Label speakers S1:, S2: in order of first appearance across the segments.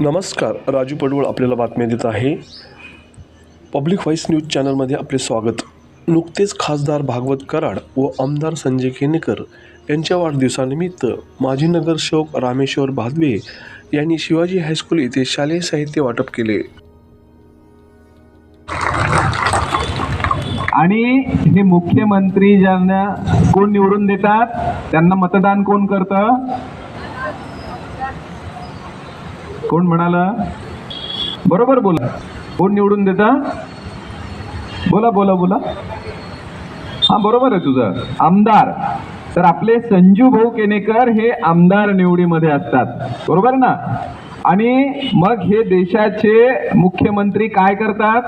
S1: नमस्कार राजू पडवळ आपल्याला बातम्या देत आहे. पब्लिक व्हॉईस न्यूज चॅनलमध्ये आपले स्वागत. नुकतेच खासदार भागवत कराड व आमदार संजय केनेकर यांच्या वाढदिवसानिमित्त माजी नगरसेवक रामेश्वर भादवे यांनी शिवाजी हायस्कूल येथे शालेय साहित्य वाटप केले.
S2: आणि हे मुख्यमंत्री ज्यांना कोण निवडून देतात त्यांना मतदान कोण करतं? कोण म्हणाला? बरोबर बोला. कोण निवडून देता? बोला बोला बोला. हा बरोबर आहे तुझं. आमदार. तर आपले संजू भाऊ केनेकर हे आमदार निवडीमध्ये असतात. बरोबर ना? आणि मग हे देशाचे मुख्यमंत्री काय करतात?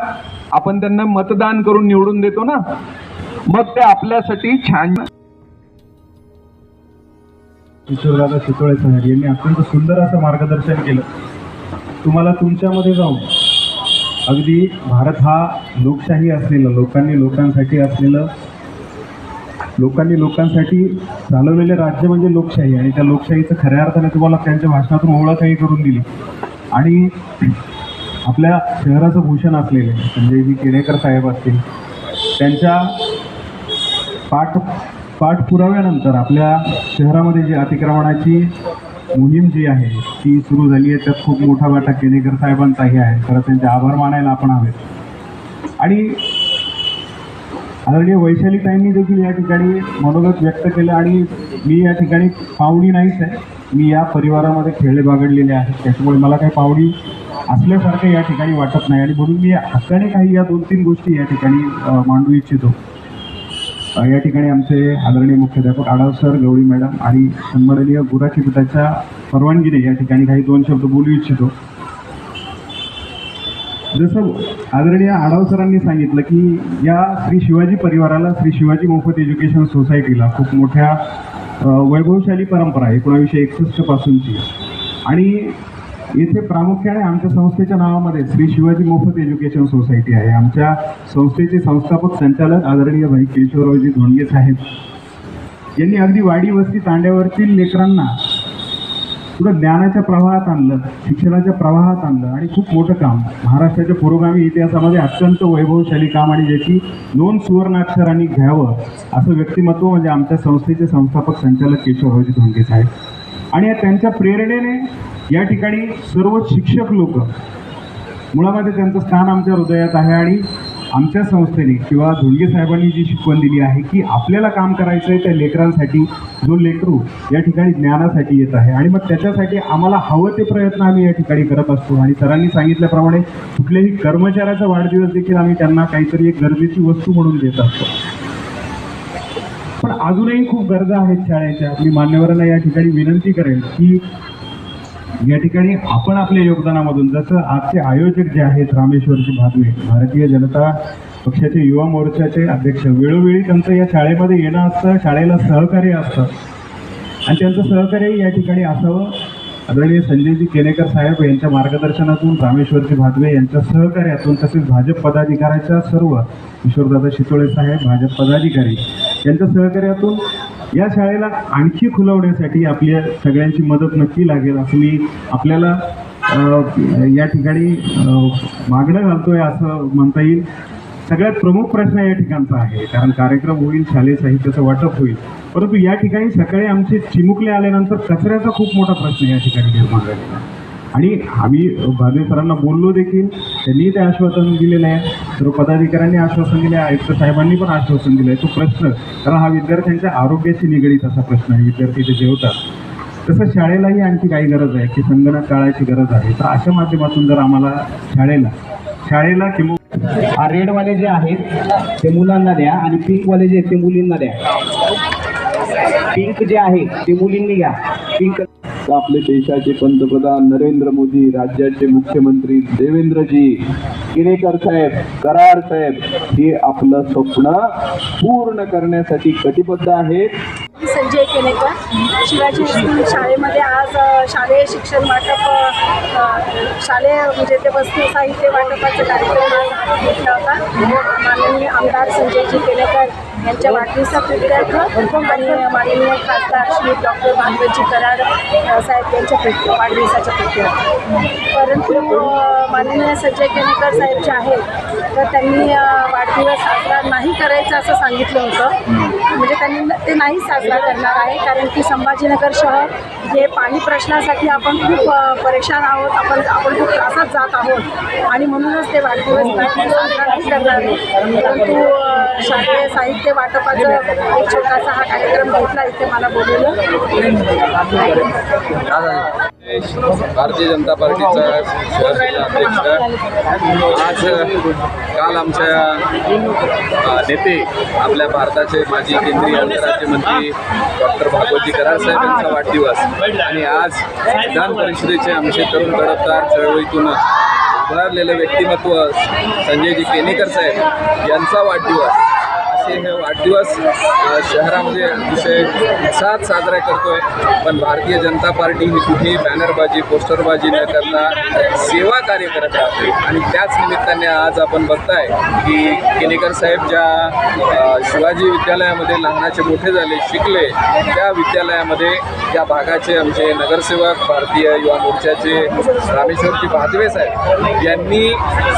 S2: आपण त्यांना मतदान करून निवडून देतो ना? मग ते आपल्यासाठी छान
S3: किशोरदादा शितोळे साहेब यांनी अत्यंत सुंदर असं मार्गदर्शन केलं. तुम्हाला तुमच्यामध्ये जाऊन अगदी भारत हा लोकशाही असलेलं लोकांनी लोकांसाठी असलेलं लोकांनी लोकांसाठी चालवलेलं राज्य म्हणजे लोकशाही आणि त्या लोकशाहीचं खऱ्या अर्थाने तुम्हाला त्यांच्या भाषणातून ओळखही करून दिली. आणि आपल्या शहराचं भूषण असलेले संजयजी केणेकर साहेब असतील त्यांच्या पाठ पाठपुराव्यानंतर आपल्या शहरामध्ये जी अतिक्रमणाची मोहीम जी आहे ती सुरू झाली आहे. त्यात खूप मोठा वाटा केनेकर साहेबांचाही आहे. खरं त्यांचे आभार मानायला आपण हवेत. आणि आदरणीय वैशाली ताईंनी देखील या ठिकाणी मनोगत व्यक्त केलं आणि मी या ठिकाणी पाहुणी नाहीच आहे. मी या परिवारामध्ये खेळले बागडलेले आहे त्याच्यामुळे मला काही पाहुणी असल्यासारखं या ठिकाणी वाटत नाही. आणि म्हणून मी हक्काने काही या दोन तीन गोष्टी या ठिकाणी मांडू इच्छितो. या ठिकाणी आमचे आदरणीय मुख्याध्यापक आढाव सर गौरी मॅडम आणि सन्माननीय गुराची पिताच्या परवानगीने या ठिकाणी काही दोन शब्द बोलू इच्छितो. जसं आदरणीय आढाव सरांनी सांगितलं की या श्री शिवाजी परिवाराला श्री शिवाजी मोफत एज्युकेशन सोसायटीला खूप मोठ्या वैभवशाली परंपरा आहे एकोणावीसशे एकसष्ट पासूनची. आणि येथे प्रामुख्याने आमच्या संस्थेच्या नावामध्ये श्री शिवाजी मोफत एज्युकेशन सोसायटी आहे. आमच्या संस्थेचे संस्थापक संचालक आदरणीय भाई केशवरावजी धोंडगे साहेब. यांनी अगदी वाडी वस्ती तांड्यावरतील लेकरांना पुढं ज्ञानाच्या प्रवाहात आणलं शिक्षणाच्या प्रवाहात आणलं आणि खूप मोठं काम. महाराष्ट्राच्या पुरोगामी इतिहासामध्ये अत्यंत वैभवशाली काम आणि ज्याची नोंद सुवर्णाक्षरांनी घ्यावं असं व्यक्तिमत्व म्हणजे आमच्या संस्थेचे संस्थापक संचालक केशवरावजी धोंडगे साहेब. आणि या त्यांच्या प्रेरणेने या ठिकाणी सर्व शिक्षक लोक मुळामध्ये त्यांचं स्थान आमच्या हृदयात आहे आणि आमच्या संस्थेने किंवा धोंडगे साहेबांनी जी शिकवण दिली आहे की आपल्याला काम करायचं आहे त्या लेकरांसाठी जो लेकरू या ठिकाणी ज्ञानासाठी येत आहे. आणि मग त्याच्यासाठी आम्हाला हवं ते प्रयत्न आम्ही या ठिकाणी करत असतो. आणि सरांनी सांगितल्याप्रमाणे कुठल्याही कर्मचाऱ्याचा वाढदिवस देखील आम्ही त्यांना काहीतरी एक गरजेची वस्तू म्हणून देत असतो. पण अजूनही खूप गरजा आहेत शाळेच्या. मी मान्यवरांना या ठिकाणी विनंती करेन की या ठिकाणी आपण आपल्या योगदानामधून जसं आजचे आयोजक जे आहेत रामेश्वरजी भादवे भारतीय जनता पक्षाचे युवा मोर्चाचे अध्यक्ष वेळोवेळी त्यांचं या शाळेमध्ये येणं असतं शाळेला सहकार्य असतं. आणि त्यांचं सहकार्यही या ठिकाणी असावं. आदरणीय संजयजी केनेकर साहेब यांच्या मार्गदर्शनातून रामेश्वरजी भादवे यांच्या सहकार्यातून तसेच भाजप पदाधिकाऱ्याच्या सर्व किशोरदादा शितोळे साहेब भाजप पदाधिकारी यांच्या सहकार्यातून या शाळेला आणखी खुलवण्यासाठी आपल्या सगळ्यांची मदत नक्की लागेल असं मी आपल्याला या ठिकाणी मागणं घालतोय असं म्हणता येईल. सगळ्यात प्रमुख प्रश्न या ठिकाणचा आहे. कारण कार्यक्रम होईल शालेय साहित्याचं वाटप होईल. परंतु या ठिकाणी सकाळी आमचे चिमुकले आल्यानंतर कचऱ्याचा खूप मोठा प्रश्न या ठिकाणी निर्माण झालेला आणि आम्ही भादवे सरांना बोललो देखील. त्यांनी ते आश्वासन दिलेलं आहे. सर्व पदाधिकाऱ्यांनी आश्वासन दिले आहे. आयुक्त साहेबांनी पण आश्वासन दिलं आहे. तो प्रश्न कारण हा विद्यार्थ्यांच्या आरोग्याशी निगडीत असा प्रश्न आहे. विद्यार्थी ते जेवतात तसं शाळेलाही आणखी काही गरज आहे की संगणक काळाची गरज आहे. तर अशा माध्यमातून जर आम्हाला शाळेला शाळेला किंवा
S4: हा रेडवाले जे आहेत ते मुलांना द्या आणि पिंकवाले जे आहेत ते मुलींना द्या. पिंक जे आहे ते मुलींनी घ्या. पिंक
S2: आपले देशाचे पंतप्रधान नरेंद्र मोदी राज्याचे मुख्यमंत्री देवेंद्रजी किनेकर साहेब करार साहेब हे आपलं स्वप्न पूर्ण करण्यासाठी कटिबद्ध आहेत.
S5: मी संजय केनेकर. शिवाजी हायस्कूल शाळेमध्ये आज शालेय शिक्षण वाटप शालेय म्हणजे ते वस्तू साहित्य वाटपाचा कार्यक्रम आज घेतला होता. माननीय आमदार संजयजी केनेकर यांच्या वाढदिवसाप्रित्यर्थ आणि माननीय खासदार श्री डॉक्टर भागवतजी कराड साहेब यांच्या प्रित्य वाढदिवसाच्या प्रित्यर्थ. परंतु माननीय संजय केनेकर साहेब जे आहेत तर त्यांनी वाढदिवस साजरा नाही करायचं असं सांगितलं होतं. म्हणजे त्यांनी ते नाही साजरा करणार आहे कारण की संभाजीनगर शहर हे पाणी प्रश्नासाठी आपण खूप परेशान आहोत. आपण आपण खूप त्रासात जात आहोत. आणि म्हणूनच ते वाढदिवस नाही करणार परंतु शालेय साहित्य वाटपाचं एक छोटासा हा कार्यक्रम घेतला इथे मला बोलवलं.
S6: भारतीय जनता पार्टीचा शहर अध्यक्ष. आज काल आमच्या नेते आपल्या भारताचे माजी केंद्रीय राज्यमंत्री डॉक्टर भागवती करार साहेब यांचा वाढदिवस. आणि आज विधान परिषदेचे आमचे तरुण गडबदार चळवळीतून उभारलेलं व्यक्तिमत्व संजयजी केनेकर साहेब यांचा वाढदिवस. असे हे वाढदिवस शहरामध्ये अतिशय उत्साहात साजरा करतोय. पण भारतीय जनता पार्टी ही कुठेही बॅनरबाजी पोस्टरबाजी न करता सेवा कार्य करत राहते. आणि त्याच निमित्ताने आज आपण बघताय की केनेकर साहेब ज्या शिवाजी विद्यालयामध्ये लहानाचे मोठे झाले शिकले त्या विद्यालयामध्ये त्या भागाचे आमचे नगरसेवक भारतीय युवा मोर्चाचे रामेश्वरजी भादवे साहेब यांनी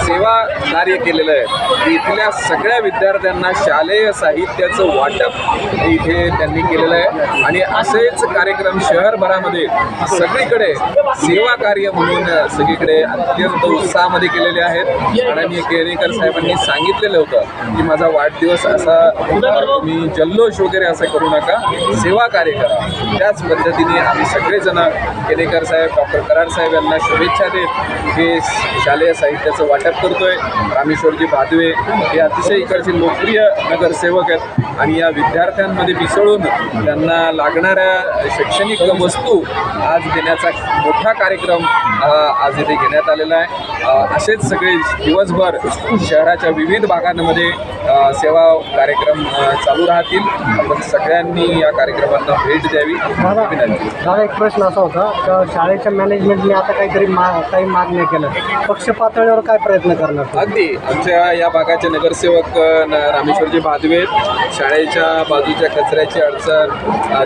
S6: सेवा कार्य केलेलं आहे. इथल्या सगळ्या विद्यार्थ्यांना शालेय साहित्याचं वाटप इथे त्यांनी केलेलं आहे. आणि असेच कार्यक्रम शहरभरामध्ये सगळीकडे सेवा कार्य म्हणून सगळीकडे अत्यंत उत्साहामध्ये केलेले आहेत. आणि केरेकर साहेबांनी सांगितलेलं होतं की माझा वाढदिवस असा मी जल्लोष वगैरे असं करू नका सेवा कार्य करा. त्याच पद्धतीने आम्ही सगळेजण केरेकर साहेब डॉक्टर कराड साहेब यांना शुभेच्छा देत हे शालेय साहित्याचं वाटप करतोय. रामेश्वरजी भादवे हे अतिशय इकडचे लोकप्रिय नगरसेवक आहेत आणि या विद्यार्थ्यांमध्ये मिसळून त्यांना लागणाऱ्या शैक्षणिक वस्तू आज देण्याचा मोठा कार्यक्रम आज इथे घेण्यात आलेला आहे. असेच सगळे दिवसभर शहराच्या विविध भागांमध्ये सेवा कार्यक्रम चालू राहतील. आपण सगळ्यांनी या कार्यक्रमांना भेट द्यावी.
S7: दादा एक प्रश्न असा होता का शाळेच्या मॅनेजमेंटने आता काहीतरी मा काही मागण्या केल्या. पक्ष पातळीवर काय प्रयत्न करणार
S6: अगदी. आमच्या या भागाचे नगरसेवक रामेश्वरजी भादवे शाळेच्या बाजूच्या कचऱ्याची अडचण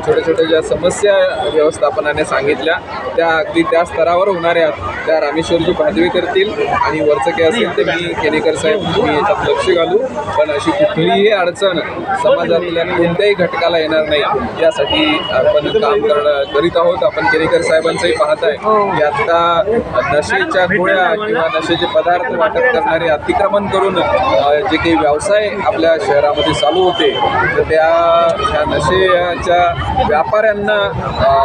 S6: छोट्या छोट्या ज्या समस्या व्यवस्थापनाने सांगितल्या त्या अगदी त्या स्तरावर होणाऱ्या त्या रामेश्वरजी भादवे करतील. आणि वरचं काय असेल ते मी केनेकर साहेब मी याच्यात लक्ष घालू. पण अशी कुठलीही अडचण समाजातल्या कोणत्याही घटकाला येणार नाही. यासाठी आपण काम करणं करीत आहोत. आपण केनेकर साहेबांचंही पाहताय की आता नशेच्या गोळ्या किंवा नशेचे पदार्थ वाटप करणारे अतिक्रमण करून जे काही व्यवसाय आपल्या शहरामध्ये चालू होते तर त्या त्या नशेच्या व्यापाऱ्यांना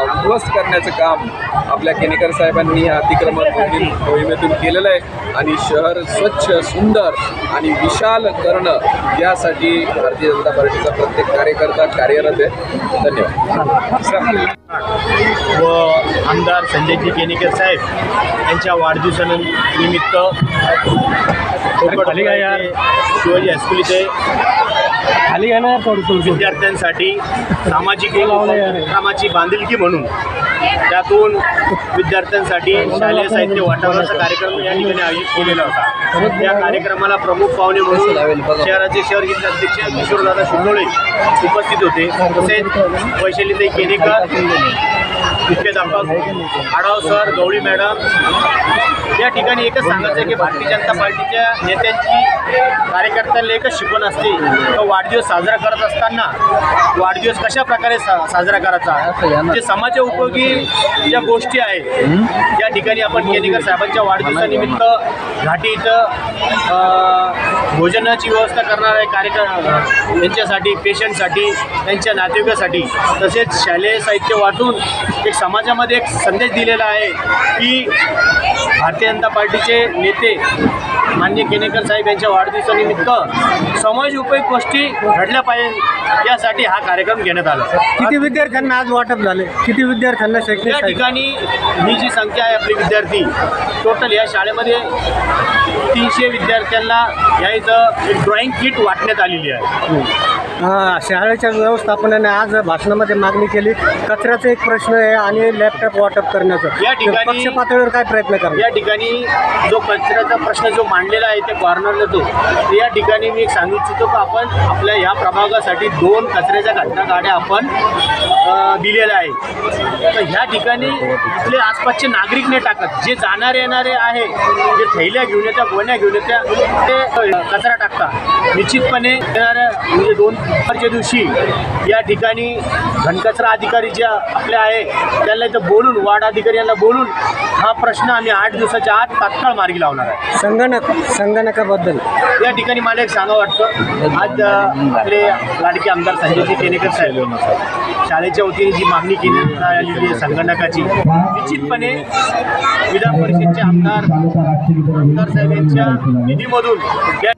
S6: उद्ध्वस्त करण्याचं काम आपल्या केनेकर साहेबांनी या अतिक्रमण मोहीम मोहिमेतून केलेलं आहे. आणि शहर स्वच्छ सुंदर आणि विशाल करणं यासाठी भारतीय जनता पार्टीचा प्रत्येक कार्यकर्ता कार्यरत आहे. धन्यवाद.
S8: व आमदार संजयजी केनेकर साहेब यांच्या वाढदिवसानिमित्त शिवाजी हायस्कूल इथे
S7: खाली
S8: विद्यार्थ्यांसाठी सामाजिक कामाची बांधिलकी म्हणून त्यातून विद्यार्थ्यांसाठी शालेय साहित्य वाटपाचा कार्यक्रम या ठिकाणी आयोजित केलेला होता. त्या कार्यक्रमाला प्रमुख पाहुणे म्हणून शहराचे शहर जिल्हा अध्यक्ष किशोरदादा शिंदोळे उपस्थित होते. तसेच वैशालीताई केनेकर मुख्याध्यापक आढाव सर गवळी मॅडम या ठिकाणी एकच सांगायचं आहे की भारतीय जनता पार्टीच्या नेत्यांची कार्यकर्त्यांना एकच शिकवण असते तर वाढदिवस साजरा करत असताना वाढदिवस कशा प्रकारे सा साजरा करायचा? जे समाजा उपयोगी ज्या गोष्टी आहेत या ठिकाणी आपण केनेकर साहेबांच्या वाढदिवसानिमित्त घाटी इथं भोजनाची व्यवस्था करणार आहे कार्यक्रम यांच्यासाठी पेशंटसाठी त्यांच्या नातेवाईकासाठी तसेच शालेय साहित्य वाटून एक समाजामध्ये एक संदेश दिलेला आहे की भारतीय जनता पार्टीचे नेते मान्य केनेकर साहेब यांच्या वाढदिवसानिमित्त समाज उपयोग गोष्टी घडल्या पाहिजे यासाठी हा कार्यक्रम घेण्यात आला.
S7: किती विद्यार्थ्यांना आज वाटप झाले किती विद्यार्थ्यांना शैक्षणिक
S8: या? ठिकाणी ही जी संख्या आहे आपली विद्यार्थी टोटल या शाळेमध्ये तीनशे विद्यार्थ्यांना या इथं एक ड्रॉइंग किट वाटण्यात आलेली आहे.
S7: शाळेच्या व्यवस्थापनाने आज भाषणामध्ये मागणी केली. कचऱ्याचा एक प्रश्न आहे आणि लॅपटॉप वाटप करण्याचं.
S8: या ठिकाणी-
S7: पक्ष पातळीवर काय प्रयत्न करा
S8: या ठिकाणी जो कचऱ्याचा प्रश्न जो मांडलेला आहे ते कॉर्नरला तो. या ठिकाणी मी एक सांगू इच्छितो की आपण आपल्या ह्या प्रभागासाठी दोन कचऱ्याच्या घटना गाड्या आपण दिलेल्या आहे तर ह्या ठिकाणी इथले आसपासचे नागरिक नाही टाकत. जे जाणारे येणारे आहे जे थैल्या घेऊन येत्या गोण्या घेऊन येत्या ते कचरा टाकतात. निश्चितपणे येणाऱ्या म्हणजे दोन नंबरच्या दिवशी या ठिकाणी घनकचरा अधिकारी ज्या आपल्या आहे त्यांना इथं बोलून वार्ड अधिकारी यांना बोलून हा प्रश्न आम्ही आठ दिवसाच्या आत तात्काळ मार्गी लावणार आहे.
S7: संगणक संगणकाबद्दल.
S8: या ठिकाणी मला एक सांगा वाटतं. आज आपले लाडके आमदार संजयजी केनेकर साहेब शाळेच्या वतीने जी मागणी केली आलेली आहे संगणकाची निश्चितपणे विधान परिषदचे आमदार आमदार साहेब यांच्या निधीमधून या